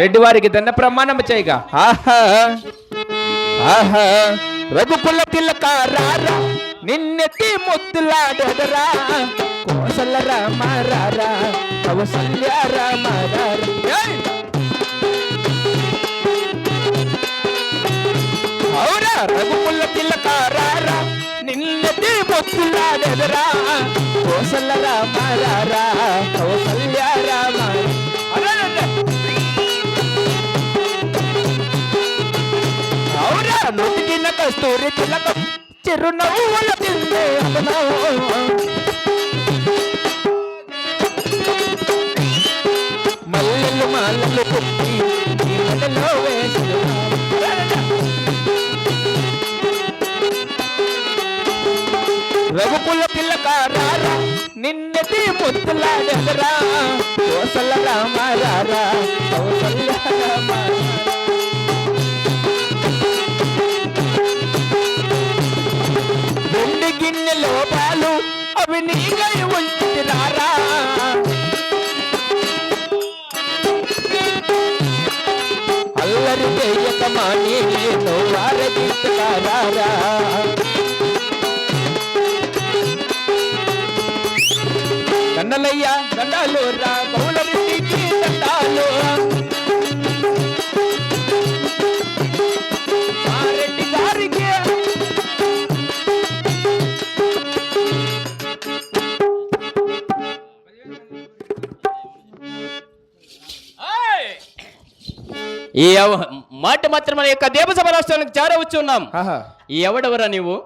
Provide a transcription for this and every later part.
రెడ్డి వారికి దండ ప్రమాణం చేయగా ఆహా ఆహా రఘుకుల తిలక రారా నిన్నెత్తి ముద్దులాడదరా. కోసల రామ రారా కౌసల్య రామ అవురా రఘుకుల తిలక రారా నిన్నెత్తి ముద్దులాడదరా. కోసల రామ రారా కౌసల్య రామ నుటికిన కస్తూరి తిలకం చిరునవ్వుల తిందే మల్లెలు మాలలు కుప్పి నీ వేసిన రఘుకుల పిల్లక రారా నిన్నటి ముద్దులాడరా కోసల రామ రారా కౌసల్య రామ రెండు గిన్నెలో పాలు అవి నీగై ఉంచి రారా అల్లరి చెయ్యక మాని నేను వారదిస్తారా దండలయ్యా దండాలు రా. ఈ మాట మాత్రం మన యొక్క దేవసభ రాష్ట్రానికి చేరవచ్చు ఉన్నాం ఆహా. ఈ ఎవడెవరా నీవు?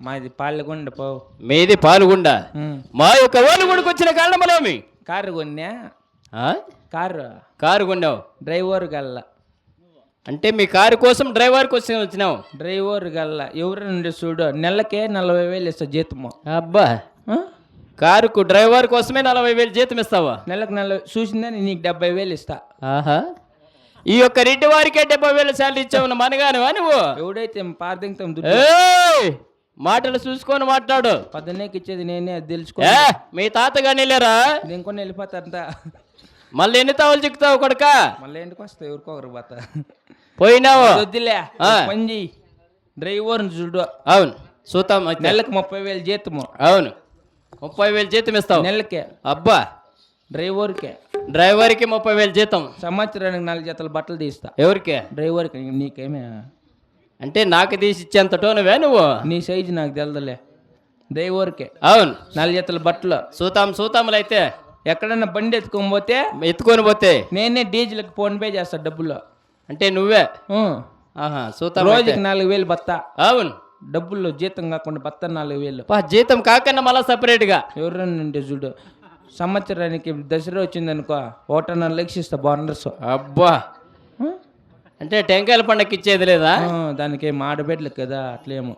మాది పాల్గొండ పో. మీది పాల్గొండ. మా యొక్క ఓలుగుడికి వచ్చిన కారణమేమి? కారు కొన్నా. ఆ? కారు. కారు కొన్నావు. డ్రైవర్ గల్ల. అంటే మీ కారు కోసం డ్రైవర్ కోసం వచ్చినావు. డ్రైవర్ గల్ల. ఎవరు నుండి చూడు. నెలకే నలభై వేలు ఇస్తా జీతము. అబ్బా? కారుకు డ్రైవర్ కోసమే నలభై వేలు జీతం ఇస్తావా? నెలకు నలభై చూసిందని నీకు డెబ్బై వేలు ఇస్తా. ఆహా. ఈ యొక్క రెడ్డి వారికే డెబ్బై వేలు శాలరీ ఇచ్చావు మనగానువా నువ్వు? ఎవడైతే! మాటలు చూసుకొని మాట్లాడు. పద్దెనేకి ఇచ్చేది నేనే అది తెలుసుకో. మీ తాతగాని లేరా ఇంకొని వెళ్ళిపోతారంట. మళ్ళీ ఎన్ని తావులు చిక్కుతావు కొడుక? మళ్ళీ ఇంటికి వస్తా ఎవరికో ఒకరు పోతా. పోయినావు? వద్దులే. పంజి డ్రైవర్ చూడు. అవును చూద్దాం. నెలకు ముప్పై వేలు జీతము. అవును ముప్పై వేలు జీతం ఇస్తావు. నెలకే. అబ్బా. డ్రైవర్కే. డ్రైవర్కి ముప్పై వేలు జీతం. సంవత్సరానికి నాలుగు జతల బట్టలు తీస్తా. ఎవరికి? డ్రైవర్కి నీకేమే? అంటే నాకు తీసి ఇచ్చేంత టోనువే నువ్వు? నీ సైజు నాకు తెలదలే. డ్రైవర్కే. అవును. నాలుగు జతల బట్టలు. చూతాం చూతాములు అయితే ఎక్కడన్నా బండి ఎత్తుకొని పోతే ఎత్తుకొని పోతే? నేనే డీజిల్కి ఫోన్ పే చేస్తా డబ్బులు. అంటే నువ్వే. ఆహా అయితే. రోజుకి నాలుగు వేలు బత్త. అవును. డబ్బులు జీతం కాకుండా బత్త నాలుగు వేలు. జీతం కాకన్నా మళ్ళా సపరేట్గా ఎవరన్నా చూడు. సంవత్సరానికి దసరా వచ్చింది అనుకో ఒకటన్న లక్షిస్తా బోనర్స్ అబ్బా. అంటే టెంకాయల పండగకి ఇచ్చేది లేదా? దానికి ఏం ఆడబిడ్డలు కదా అట్లేమో.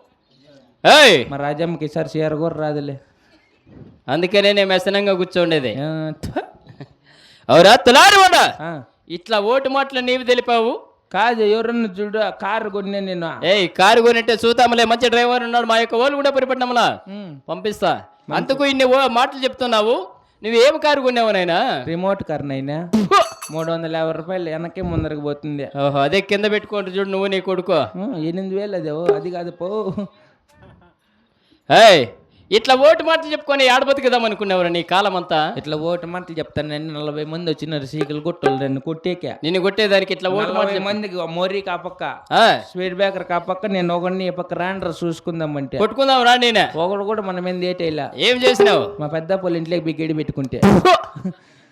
ఏయ్! మా రాజమ్మకి ఈసారి చీర కూడా రాదులే. అందుకనే నేను వ్యసనంగా కూర్చోండేది. అవురా తులారు ఇట్లా ఓటు మాటలు నీవు తెలిపావు? కాదు ఎవరన్నా చూడు కారు కొన్నా నేను. ఏయ్ కారు కొనిట్టే చూతాములే మంచి డ్రైవర్ ఉన్నాడు మా యొక్క వాళ్ళు కూడా పరిపడ్డాములా ఉం. పంపిస్తా అంతకు ఇన్ని మాటలు చెప్తున్నావు? నువ్వు కారు కొన్నావు నాయనా? రిమోట్ కార్ నైనా మూడు వందల యాభై రూపాయలు వెనకే ముందరకు పోతుంది. ఓహో అదే కింద పెట్టుకుంటూ చూడు నువ్వు నీ కొడుకు. ఎనిమిది వేలు అది ఓ, అది కాదు పో. ఏయ్! ఇట్లా ఓటు మాటలు చెప్పుకొని ఆడబతుకుదాం అనుకునేవారు నీ కాలం అంతా ఇట్లా ఓటు మాటలు చెప్తాను నేను. నలభై మంది వచ్చినారు సీకలు కొట్టోళ్ళు నన్ను కొట్టేకే. నిన్ను కొట్టేదానికి ఇట్లా ఓటు మాటలు మందికి మోరీ కాపక్క స్వీట్ బేకర్ కాపక్క నేను ఒకడిని ఈ పక్క రాండ్ర చూసుకుందామంటే కొట్టుకుందాం రా నేనే. ఒకడు కూడా మన మీద ఏటేలా? ఏం చేసినావు? మా పెద్ద పొలి ఇంట్లోకి బిగ్గడి పెట్టుకుంటే.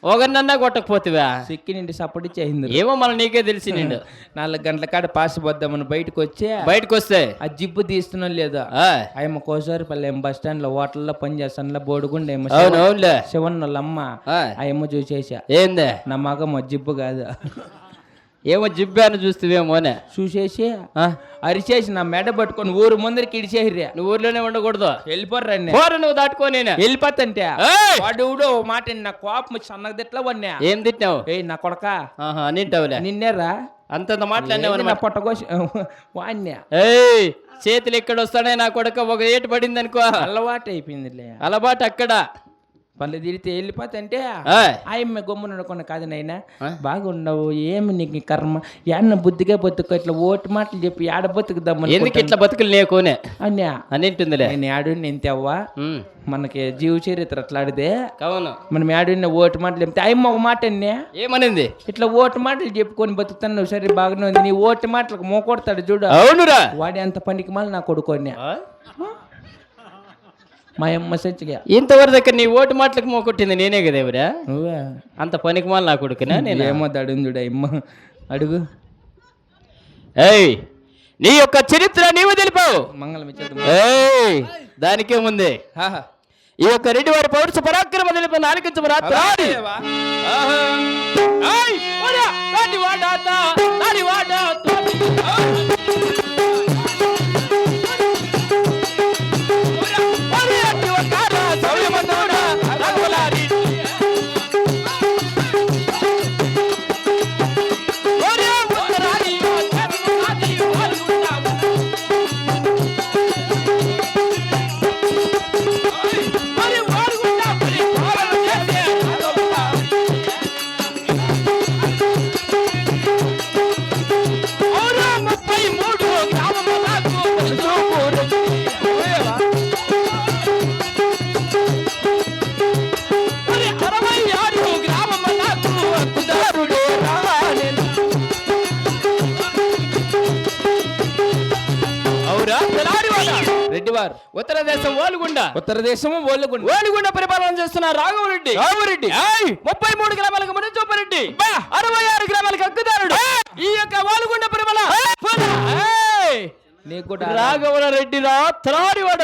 ఒకరినన్నా కొట్టకపోతివా? సిక్కి నుండి సపోర్ట్ చేసింది ఏమో మన నీకే తెలిసి నిండు. నాలుగు గంటల కాడ పాసి పోద్దామని బయటకు వచ్చి బయటకు వస్తే ఆ జిప్పు తీస్తున్నా లేదా? ఆయమ్మ కోసారి పల్లె బస్ స్టాండ్లో హోటల్లో పని చేస్తాను బోడుగుండే శివన్. వాళ్ళ అమ్మ ఆ, ఆ అమ్మ చూసేసా. ఏందే? నా మగ మా జిప్పు కాదు. ఏమో జిబ్బాను చూస్తేవేమోనే చూసేసి ఆ, అరిచేసి నా మెడ పట్టుకొని ఊరు ముందరికి ఇడిచేసిరా నువ్వు ఊర్లోనే ఉండకూడదు. వెళ్ళిపోర్రండి పోరు నువ్వు దాటుకో నేనే. వెళ్ళిపోతంటే! వాడు మాట నా కోపం సన్నగ తిట్లా వన్నా ఏం తిట్టినావు? ఏయ్ నా కొడక. ఆహా అన్నింటావులే నిన్నేరా? అంతంత మాట్లాడినావు ఏంది నా పొట్టకోసి వాణ్ణా ఏయ్ చేతులు ఎక్కడ వస్తాడే నా కొడుక ఒక ఏటు పడింది అనుకో అలవాటు అయిపోయిందిలే అలవాటు అక్కడ. పళ్ళు తిరిగితే వెళ్ళిపోతుంటే ఆయమ్మ గమ్మున అనుకున్న కాదు నాయన. ఆ? బాగుండవు ఏమి నీకు కర్మ? యాన్న బుద్ధిగా బతుకు ఇట్లా ఓటు మాటలు చెప్పి యాడ బతుకుదాం ఎందుకు ఇట్లా బతుకులు లేకోనే అన్యా. అని ఉంటుందిలే నేను నేను తెవ్వా? ఉమ్, మనకి జీవ చరిత్ర అట్లాడితే అవును మనం యాడున్న ఓటు మాటలు చెప్తే అయ్యమ్మ ఒక మాట అన్నే ఏమనింది? ఇట్లా ఓటు మాటలు చెప్పుకొని బతుకుతాను సరే బాగానే ఉంది నీ ఓటు మాటలకు మోకొడతాడు చూడు. అవునురా. వాడి అంత పనికి మళ్ళీ నా కొడుకోనే ఆ? మా అమ్మ ఇంతవరకు దగ్గర నీ ఓటు మాటలకు మోకొట్టింది నేనే కదా ఎవరా? నువ్వే. అంత పనికి మాల నా కొడుకునా నేను? ఏమో దడుంది చూడు అమ్మ. అడుగు. ఏయ్ నీ యొక్క చరిత్ర నీవు తెలిపావు. మంగళం ఏయ్ దానికేముంది. ఈ యొక్క రెడ్డి వారి పౌరుష పరాక్రమ తెలిపిన ఆలకించము రాత్రి వాడాత, వాడాత. రెడ్డివారు ఉత్తర దేశం ఓలుగుండ ఉత్తర దేశము ఓళ్ళగుండు ఓలుగుండ పరిపాలన చేస్తున్న రాఘవరెడ్డి. రాఘవరెడ్డి. ముప్పై మూడు గ్రామాలకు మునచూపరెడ్డి అరవై ఆరు గ్రామాలకు హక్కుదారుడు. ఈ యొక్క ఓలుగుండ ఏయ్! నీకు కూడా రాఘవర రెడ్డి రా త్రాడివాడ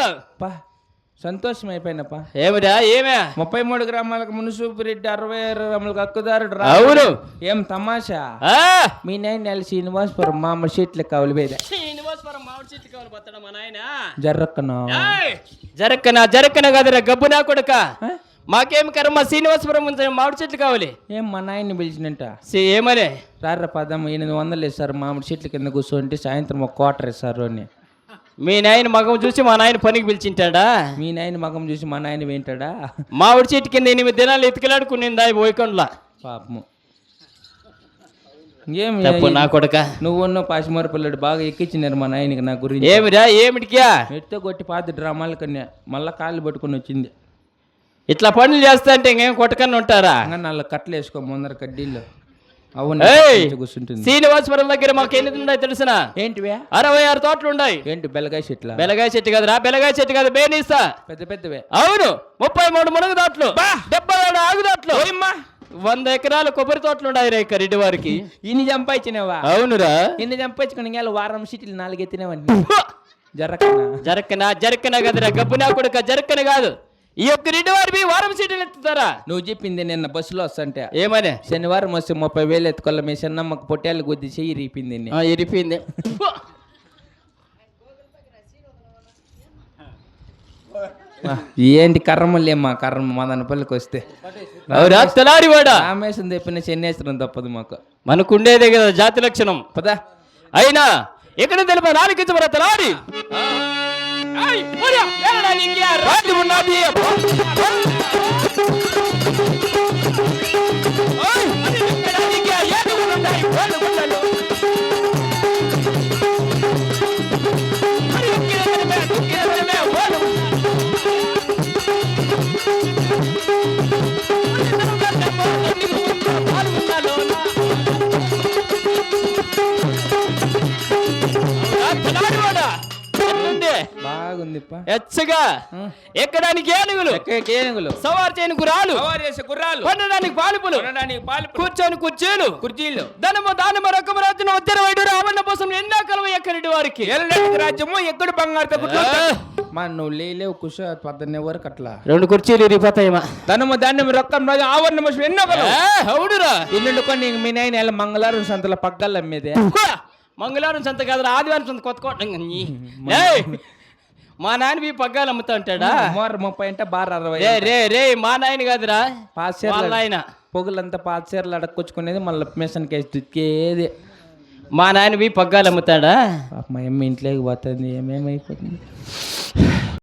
సంతోషం అయిపోయినప్పా ఏమిరా ఏమే? ముప్పై మూడు గ్రామాలకు మునుసూపు రెడ్డి అరవై ఆరు గ్రాములకు హక్కుదారుడు రా. అవును. ఏం తమాషా? ఆ! మీ నాయన నెల శ్రీనివాసపురం మామ షీట్ల కావులు వేద శ్రీనివాసపురం మామిడి చెట్టు కావాలి పోతాడా మా నాయన? జర్రక్కను. జరక్కన జరక్కన కదరా గబ్బునా కొడుక? మాకేం కర్మ శ్రీనివాసపురం ఉంది, మామిడి చెట్లు కావాలి. ఏం మా నాయన్ని పిలిచినట్ట సి- ఏమనే రార పదం ఎనిమిది వందలు ఇస్తారు మామిడి చెట్ల కింద కూర్చోంటే సాయంత్రం ఒక క్వార్టర్ ఇస్తారు అని. మీ నాయన మగం చూసి మా నాయన పనికి పిలిచింటాడా? మీ నాయన మగం చూసి మా నాయన వింటాడా? మామిడి చెట్టు కింద ఎనిమిది దినాలు ఎత్తుకెళ్ళాడుకునిందా పోయికొండలా పాపము. ఏం తప్పు నా కొడుక. నువ్వున్న పాసిమారు పిల్లడు బాగా ఎక్కించినారు మా నాయనకి నా గురించి. ఏమిరా ఏమిటికియా ఎత్తో కొట్టి పాత డ్రామాల కన్నా మళ్ళా కాళ్ళు పట్టుకొని వచ్చింది. ఇట్లా పనులు చేస్తా అంటే ఇంకేం కొట్టకన్నా ఉంటారా నాలుగు కట్టలు వేసుకో ముందర కడ్డీల్లో. అవును శ్రీనివాసపురం దగ్గర మాకు ఎన్ని ఉన్నాయి తెలిసిన? ఏంటివే అరవై ఆరు తోటలు ఉన్నాయి ఏంటి బెల్లగాయ చెట్ల? బెలగాయ చెట్టు కదరా? బెలగాయ చెట్టు కదా బేనీసా. పెద్ద పెద్దవే. అవును ముప్పై మూడు మునగ తోటలు డెబ్బై ఏడు ఆగు తోటలు. వంద ఎకరాల కొబ్బరి తోటలు ఉన్నాయి రే రెడ్డి వారికి. ఇన్ని చంపాయిచ్చినావా అవునురా. ఇన్ని చంపాయించుకుని ఇంకా వారం సీట్లు నాలుగు ఎత్తినావండి జరక్కనా? జరక్కన? జరక్కన కదరా? గబ్బునా కొడుక జరక్కన కాదు. ఈ యొక్క రెడ్డి వారి వారం సీట్లు ఎత్తుతారా? నువ్వు చెప్పింది నిన్న బస్సులో వస్తుంటే. ఏమనే? శనివారం వస్తే ముప్పై వేలు ఎత్తుకోవాలి? మీ చిన్నమ్మకు పొట్టేళ్ళు కొద్ది చెయ్యి రీపింది నిన్ను. ఆ, ఇరిపోయింది ఆ, ఏంటి కర్మలే మా కర్మ మదనపల్లికి వస్తే. అవురా తెలారివాడ రామేశం తెప్పిన చెన్నేశ్వరం తప్పదు మాకు. మనకుండేదే కదా జాతి లక్షణం. పదా. అయినా ఎక్కడ తెలిప? నాలుగించమరా తలారి ఏయ్, పోరా, ఏలరా నీకు ఆ రాజ్యం బాగుంది ఎచ్చగా ఎక్కడానికి ఏనుగులు? ఏనుగులు? సవారు చేయని గురాలు గుర్రాలు? పండడానికి పాలుపులు? పాలు కూర్చొని కుర్చీలు? కుర్చీలు? ధనము దానము రకము రాజున ఉత్తర వైడు రావణ కోసం ఎన్నో కలవ ఎక్కడి వారికి? ఎల్లటి రాజ్యము ఎక్కడ బంగారు ఆ. మా నువ్వు లేలేవు కుష పద్దెన్న వరకు అట్లా రెండు కుర్చీలు ధనము ధాన్యం రొక్కం రాజు ఆవరణ మనుషులు ఎన్నో కలవు అవుడురా ఇల్లు కొన్ని మీ నాయన ఎలా మంగళవారం సంతలో పక్కల అమ్మేదే. మంగళవారం సంత కాదు ఆదివారం సంత కొత్త కోట. ఏయ్! మా నాన్న మీ పగ్గాలు అమ్ముతా ఉంటాడా? మోర ముప్పై అంటే బార్ అరవై రే రే రే మా నాయన కాదురా. పాత వాళ్ళ ఆయన పొగులంతా పాత చీరలు అడక్కొచ్చుకునేది మళ్ళీ మిషన్ కేసు దుక్కేది. మా నాయన మీ పగ్గాలు అమ్ముతాడా? పాప మా అమ్మ ఇంట్లోకి పోతుంది ఏమేమైపోతుంది?